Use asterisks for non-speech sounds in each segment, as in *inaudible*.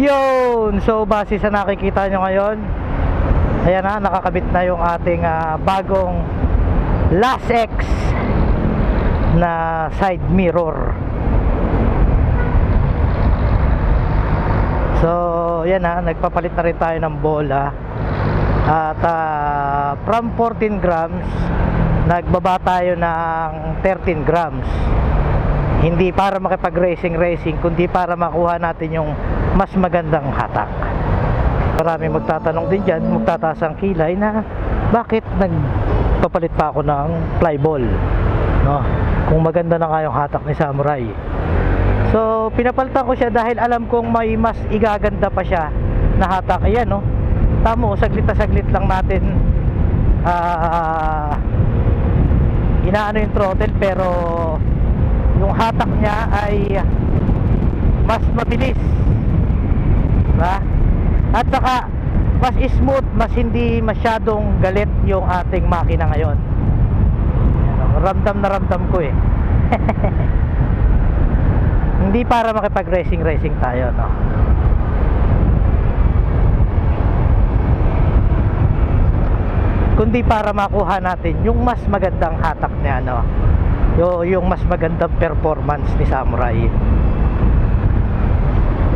Yun! So, base sa nakikita nyo ngayon, ayan na, nakakabit na yung ating ah, bagong Last X na side mirror. So, yan na, nagpapalit na rin tayo ng bola. At ah, from 14 grams, nagbaba tayo ng 13 grams. Hindi para makipag-racing racing, kundi para makuha natin yung mas magandang hatak. Marami magtatanong din dyan, magtataas ang kilay na bakit nagpapalit pa ako ng flyball? No? Kung maganda na nga yung hatak ni Samurai. So, pinapalitan ko siya dahil alam kong may mas igaganda pa siya na hatak. Ayan, no? Tamo, saglit na saglit lang natin ah inaano yung throttle pero yung hatak niya ay mas mabilis. Diba? At saka mas smooth, mas hindi masyadong galit yung ating makina ngayon. Ramdam na ramdam ko eh. *laughs* hindi para makipag-racing racing tayo, no. Kundi para makuha natin yung mas magandang hatak niya, no. Yung, yung mas magandang performance ni Samurai.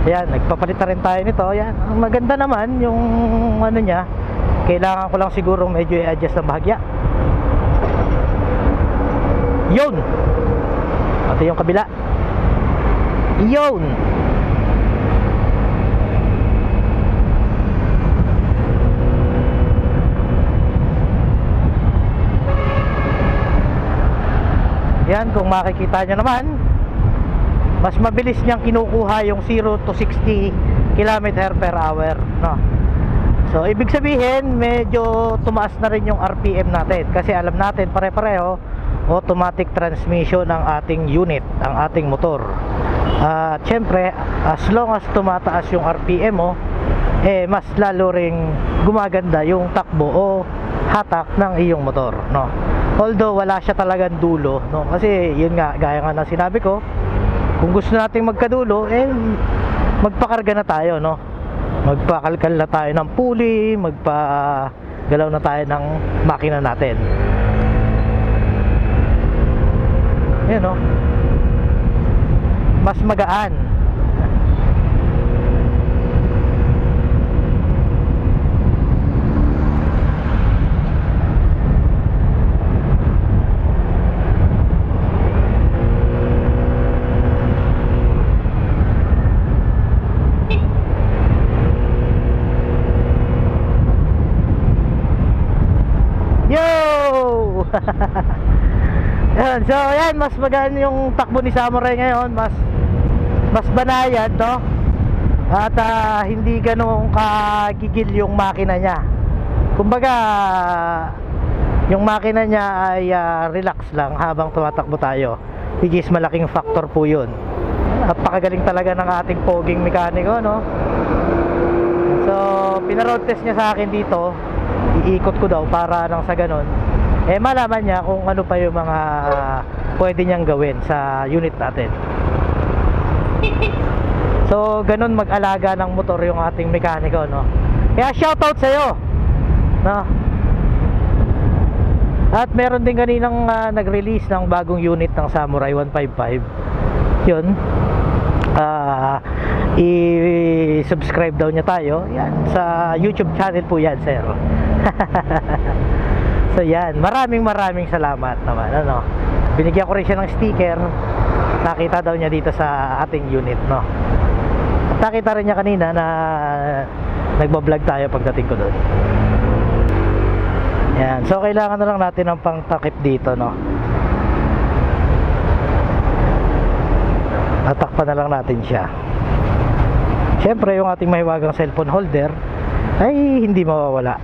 Yan, nagpapalit na rin tayo nito. Yan, ang maganda naman yung ano niya. Kailangan ko lang siguro medyo i-adjust ng bahagya. Yun! Ito yung kabila. Yun! Yan, kung makikita nyo naman, mas mabilis niyang kinukuha yung 0 to 60 km per hour no? So ibig sabihin medyo tumaas na rin yung RPM natin. Kasi alam natin pare-pareho automatic transmission ng ating unit ang ating motor. At syempre as long as tumataas yung RPM mo eh mas lalo ring gumaganda yung takbo o hatak ng iyong motor no? Although wala siya talagang dulo no? Kasi yun nga gaya nga ng sinabi ko kung gusto nating magkadulo eh magpakarga na tayo no? Magpakalkal na tayo ng pulley magpa galaw na tayo ng makina natin. Yan no? Mas magaan yan, so yan, mas magaan yung takbo ni Samurai ngayon, mas mas banayad, no? At ah, hindi ganun kagigil yung makina niya. Kumbaga, yung makina niya ay ah, relax lang habang tumatakbo tayo. Which is malaking factor po yun. Napakagaling talaga ng ating poging mekaniko, no? So, pinaroad test niya sa akin dito. Iikot ko daw para nang sa ganun. Eh, malaman niya kung ano pa yung mga pwede niyang gawin sa unit natin. *laughs* So, ganun mag-alaga ng motor yung ating mekaniko, no? Kaya shoutout sa'yo, no? At meron din kaninang ah, nag-release ng bagong unit ng Samurai 155. Yun. Ah, i-subscribe daw niya tayo. Yan, sa YouTube channel po yan, sir. *laughs* so yan, maraming maraming salamat naman, ano. Binigyan ko rin siya ng sticker. Nakita daw niya dito sa ating unit, no. At nakita rin niya kanina na nagbablog tayo pagdating ko doon. Yan. So kailangan na lang natin ng pangtakip dito, no. Tatakpan na lang natin siya. Siyempre, yung ating mahiwagang cellphone holder ay hindi mawawala.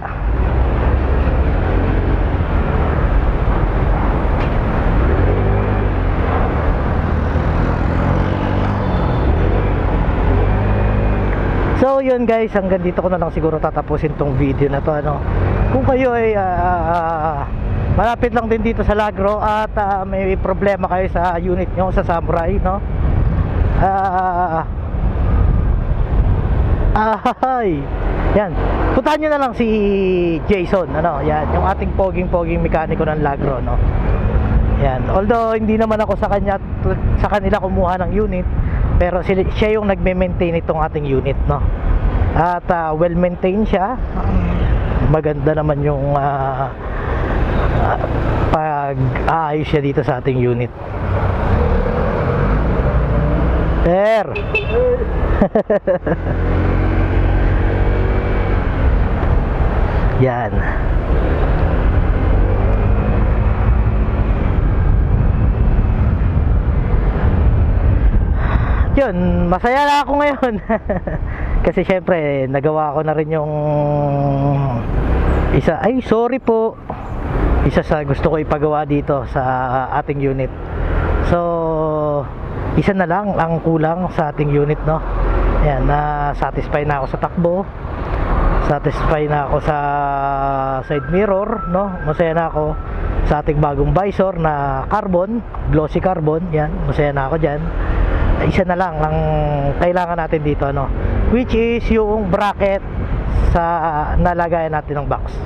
So yun guys, hanggang dito ko na lang siguro tatapusin tong video na to ano. Kung kayo ay ah, malapit lang din dito sa Lagro at ah, may problema kayo sa unit nyo sa Samurai, no? Ah Ay. Yan. Puntahan nyo na lang si Jason, ano, yan, yung ating poging-poging mekaniko ng Lagro, no. Yan. Although hindi naman ako sa kanya sa kanila kumuha ng unit, pero sila, siya yung nagme-maintain itong ating unit, no. At ah, well-maintained siya. Maganda naman yung ah, pag-aayos siya dito sa ating unit. Sir. *laughs* Yan. Yun, masaya na ako ngayon. *laughs* Kasi syempre, nagawa ko na rin yung isa, ay sorry po. Isa sa gusto ko ipagawa dito sa ating unit. So, isa na lang ang kulang sa ating unit, no? Yan, na satisfy na ako sa takbo. Satisfy na ako sa side mirror, no? Masaya na ako sa ating bagong visor na carbon, glossy carbon. Yan, masaya na ako diyan. Isa na lang ang kailangan natin dito, no? Which is yung bracket sa nalagayan natin ng box.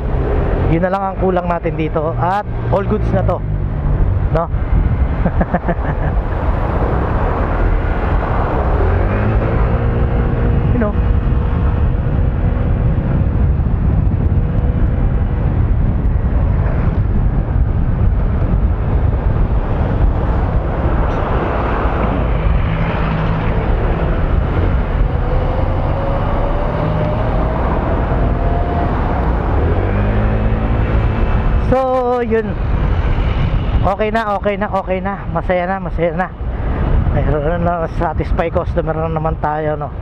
Yun na lang ang kulang natin dito at all goods na to. No? *laughs* you know. So, yun. Okay na, okay na, okay na. Masaya na, masaya na. Mayroon na satisfy customer na naman tayo, no.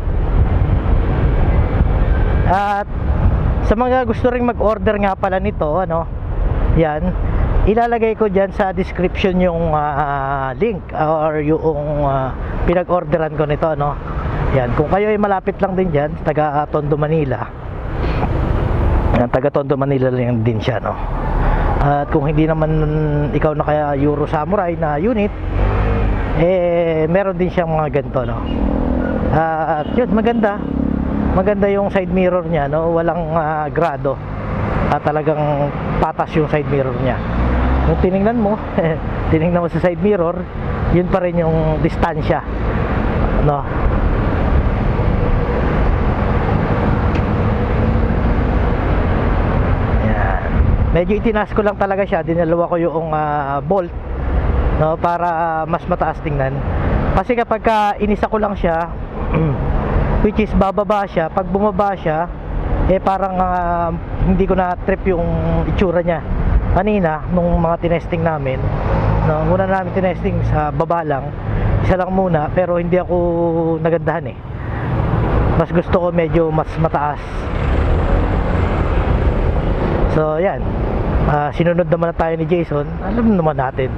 At sa mga gusto ring mag-order nga pala nito, ano, yan, ilalagay ko dyan sa description yung ah, link or yung ah, pinag-orderan ko nito, no. Yan, kung kayo ay malapit lang din dyan, taga Tondo, Manila. Yan, taga Tondo, Manila lang din siya, no. At kung hindi naman ikaw na kaya Euro Samurai na unit, eh meron din siyang mga ganito no. At yun maganda. Maganda yung side mirror niya no, walang ah, grado. At talagang patas yung side mirror niya. Kung tiningnan mo, *laughs* tiningnan mo sa side mirror, yun pa rin yung distansya. No. Yan. Medyo itinaas ko lang talaga siya, dinalawa ko yung ah, bolt no para ah, mas mataas tingnan. Kasi kapag ka inisa ko lang siya, *clears throat* which is bababa siya, pag bumaba siya, eh parang ah, hindi ko na trip yung itsura niya. Kanina nung mga tinesting namin, no, muna namin tinesting sa baba lang, isa lang muna pero hindi ako nagandahan eh. Mas gusto ko medyo mas mataas. So, yan. Ah, sinunod naman na tayo ni Jason. Alam naman natin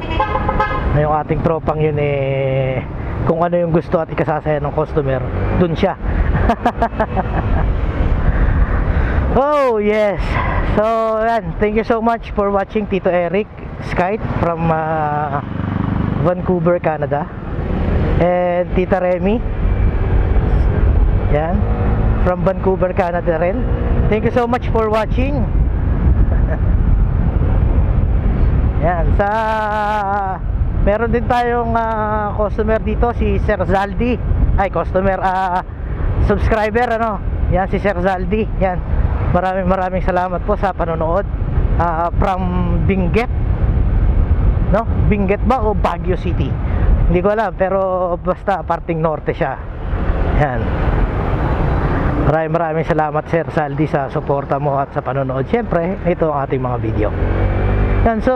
na yung ating tropang yun eh kung ano yung gusto at ikasasaya ng customer, dun siya. *laughs* oh, yes. So, yan. Thank you so much for watching Tito Eric Skype from ah, Vancouver, Canada. And Tita Remy. Yan. From Vancouver, Canada rin. Thank you so much for watching. Yan, sa meron din tayong ah, customer dito si Sir Zaldi. Ay, customer ah subscriber ano. Yan si Sir Zaldi. Yan. Maraming maraming salamat po sa panonood ah, from Benguet. No? Benguet ba o Baguio City? Hindi ko alam pero basta parting norte siya. Yan. Maraming maraming salamat Sir Saldi sa suporta mo at sa panonood. Siyempre, ito ang ating mga video. Yan, so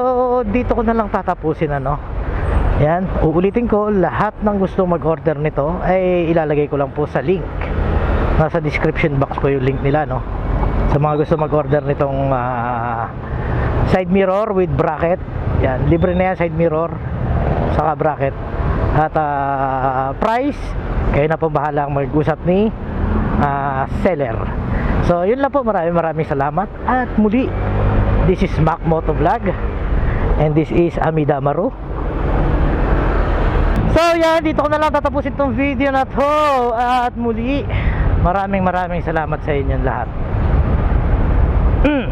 dito ko na lang tatapusin ano. Yan, uulitin ko lahat ng gusto mag-order nito ay ilalagay ko lang po sa link. Nasa description box ko yung link nila no. Sa mga gusto mag-order nitong ah, side mirror with bracket. Yan, libre na yan side mirror saka bracket. At ah, price, kayo na po bahala mag-usap ni ah, seller. So, yun lang po. Maraming maraming salamat. At muli, This is Mac Moto Vlog and this is Amida Maru. So yan, dito ko na lang tatapusin tong video na to at muli maraming maraming salamat sa inyong lahat. Mm.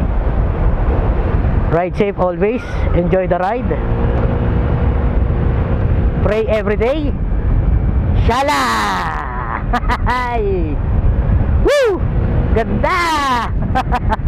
Ride safe always, enjoy the ride. Pray every day. Shala! *laughs* Woo! Ganda! *laughs*